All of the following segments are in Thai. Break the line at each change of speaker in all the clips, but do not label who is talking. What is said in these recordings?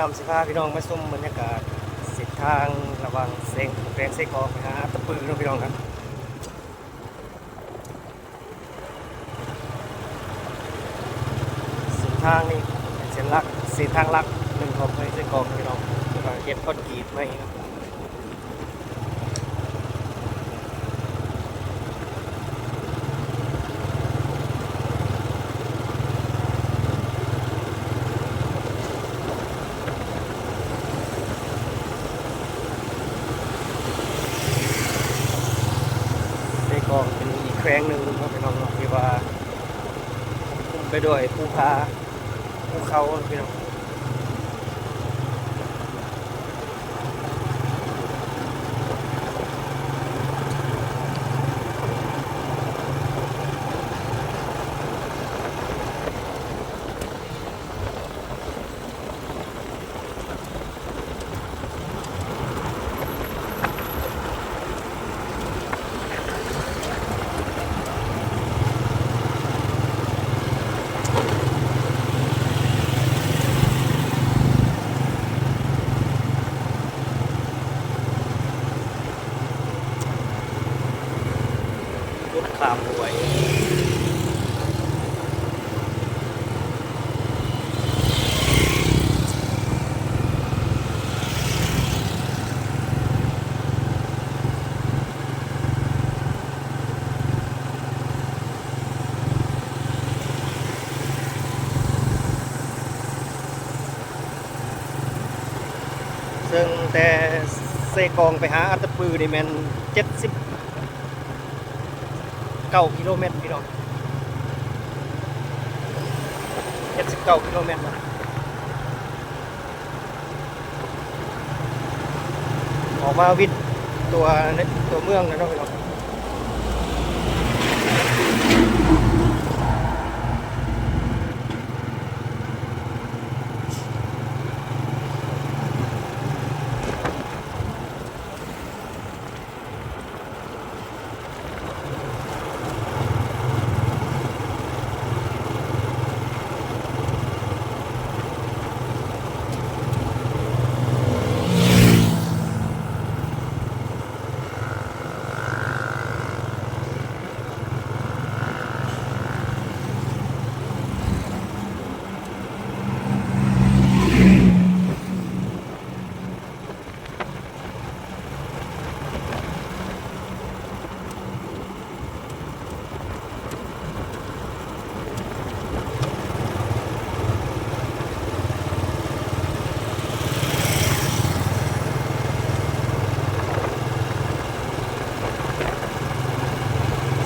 นำสิพาพี่น้องมาชมบรรยากาศเส้นทางระหว่างเสียงแปลงเสกองไปหาตะปือเนาะพี่น้องครับเส้นทางนี่เป็นเส้นลักเส้นทางลักหนึ่งของแปลงเสกองพี่น้องเก็บก้อนกีดไว้ครับ ในกองเป็นอีกแคร งหนึ่งครับพี่น้องที่ว่าไปด้วยภูผาภูเขาพี่น้องรุดขามหวย ซึ่งแต่เซกองไปหาอัตปือนี่แมนเจ็ดสิบเก้ากิโลเมตรพี่น้องเจ็ดสิบเก้ากิโลเมตรนะออกมาวิทย์ตัวตัวเมืองนะเนาะพี่น้อง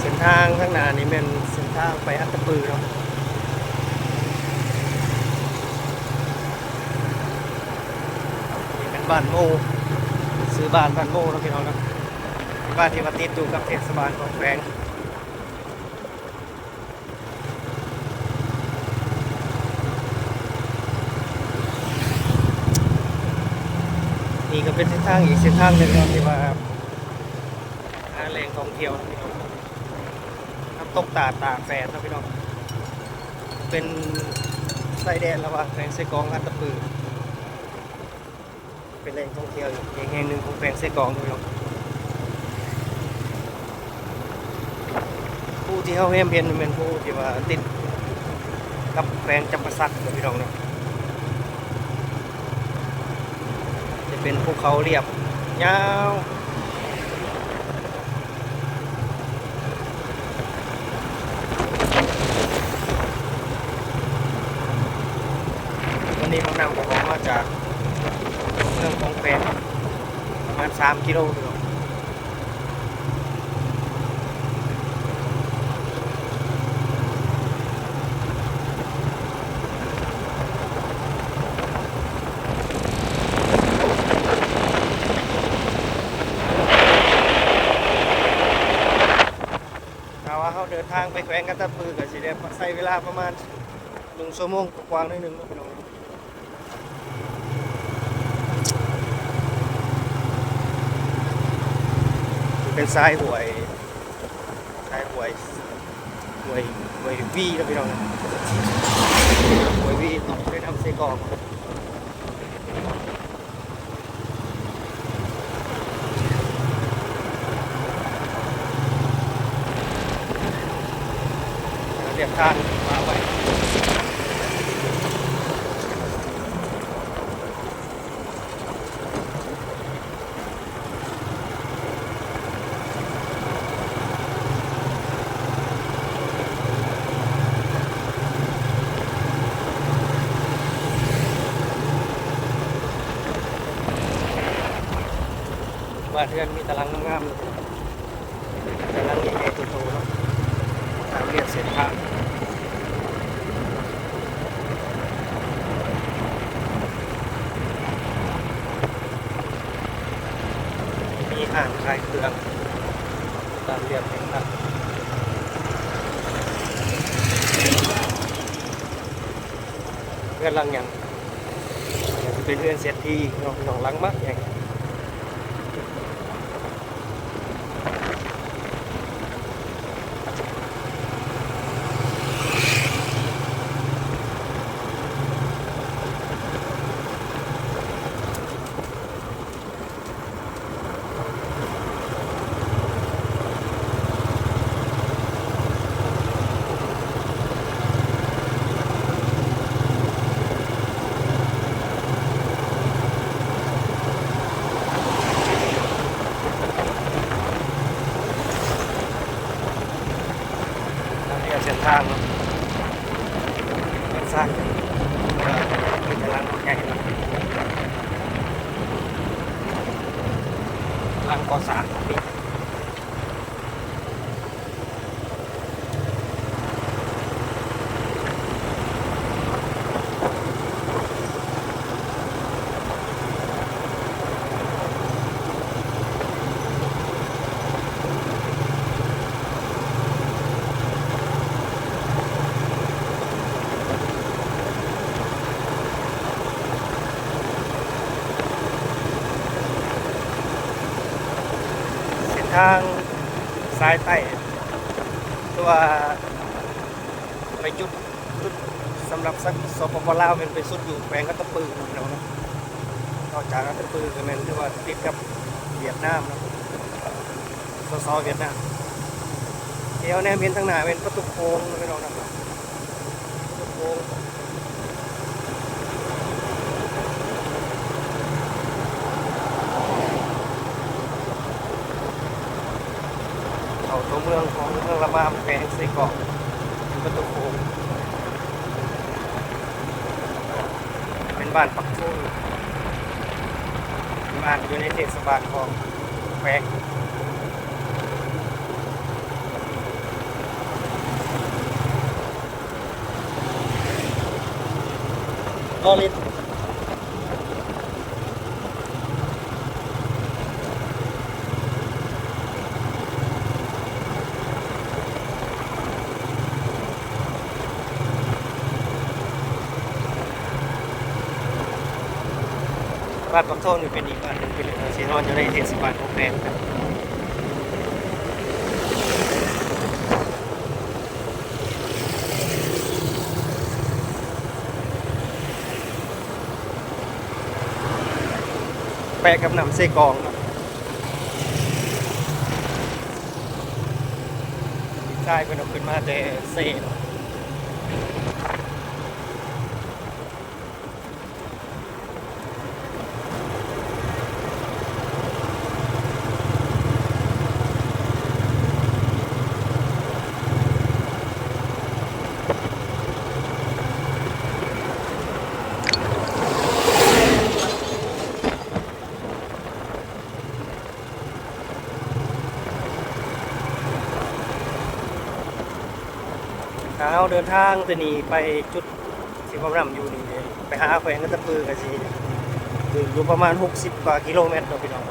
เส้นทางข้างหน้านี่เป็นเส้นทางไปอัตตปือเนาะนี่เป็น บ้านโมซื้อบ้านบ้านโมเนาะพี่น้องนะบ้านที่มาติดอยู่กับเทศบาลของแฝงนี่ก็เป็นเส้นทางอีกเส้นทางหนึ่งนะที่ว่าหาแหล่งท่องเที่ยวพี่น้องน้ำตกตาตาแฟนนะพี่น้องเป็นไซแดนระหว่างแฝงเซกองอัตตปือ เป็นแหล่งท่องเที่ยวอีกแห่งหนึ่งของแฝงเซกองนะพี่น้องผู้ที่เข้าเห็นเพียนเป็นผู้ที่ว่าติดกับแฝงจำปาสักพี่น้องเนาะจะเป็นภูเขาเรียบยาววันนี้ผมนำผมออกมาจาก เมืองของแปนประมาณ3กิโลเดียวเขาเดินทางไปแขวงกันตะปือกับสิเดงใช้เวลาประมาณหนึ่งชั่วโมงกว่าหนิดนึงนะพี่น้อง เป็นสายหวยสายหวยหวยหวยวีนะพี่น้องหวยวีได้ทำเซกอกเรียบทาง เรือนมีตารางงามๆตารางใหญ่ๆโตๆเนาะตามเรียบเส้นทางมีอ่างคลายเครื่องตามเรียบเองครับเพื่อนลังยังเป็นเพื่อนเสียทีน้องน้องลังมากใหญ่ตามเรียบเส้นทางเนาะเป็นซากเป็นลังใหญ่เนาะลังก่อสร้างนี่ เส้นทางซ้ายใต้ตัวไปจุดจุดสำหรับสักสปปลาวเป็นไปสุดอยู่แขวงกัตะปือนะพี่น้องเนาะนอกจากกัตะปือก็แม่นที่ว่าติดกับเวียดนามเนาะสสเวียดนามเที่ยวแนมเห็นทางหน้าเป็นประตูโค้งนะพี่น้องเนาะประตูโค้งเขาตัวเมืองของเมาแขวงใส่เกาะเป็นประตูโค้งเป็นบ้านปักทุ่งบ้านอยู่ในเทศบาลของแขวงลอลิน บ้านปักทองนี่เป็นอีกบ้านหนึ่งเป็นเสียนอนอยู่ในเทศบาลของแพงครับแปะกับหนำเซกองครับใช่เป็นเอาขึ้นมาแต่เซ่เน เอาเดินทางจะหนีไปจุดที่ผมนำอยู่นี่ไปหาแขวงกระตะปือกันสิคืออยู่ประมาณ 60 กว่ากิโลเมตรเนาะพี่น้อง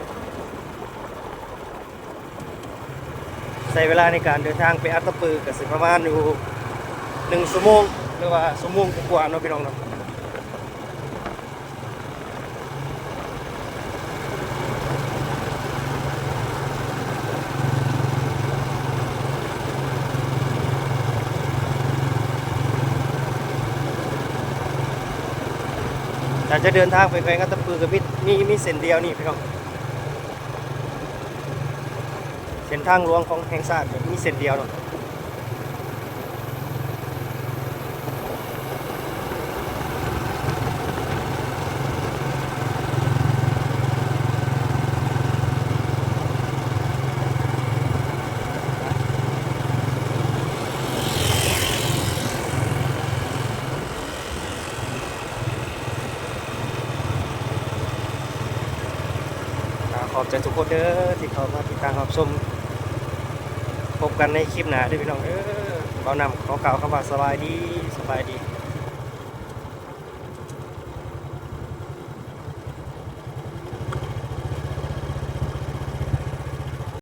ใช้เวลาในการเดินทางไปอัตตปือกับสิประมาณอยู่หนึ่งชั่วโมงหรือว่าชั่วโมงกว่าเนาะพี่น้องเนาะ ถ้าจะเดินทางไปแขวงกัตตปือกับมิมีมีเส้นเดียวนี่พี่น้องเส้นทางหลวงของแห่งชาติมีเส้นเดียวเนาะ ขอบใจทุกคนเด้อที่เขามาติดตามรับชมพบกันในคลิปหน้าด้วยพี่น้องเด้อเบานำขอกล่าวคำว่าสบายดีสบายดี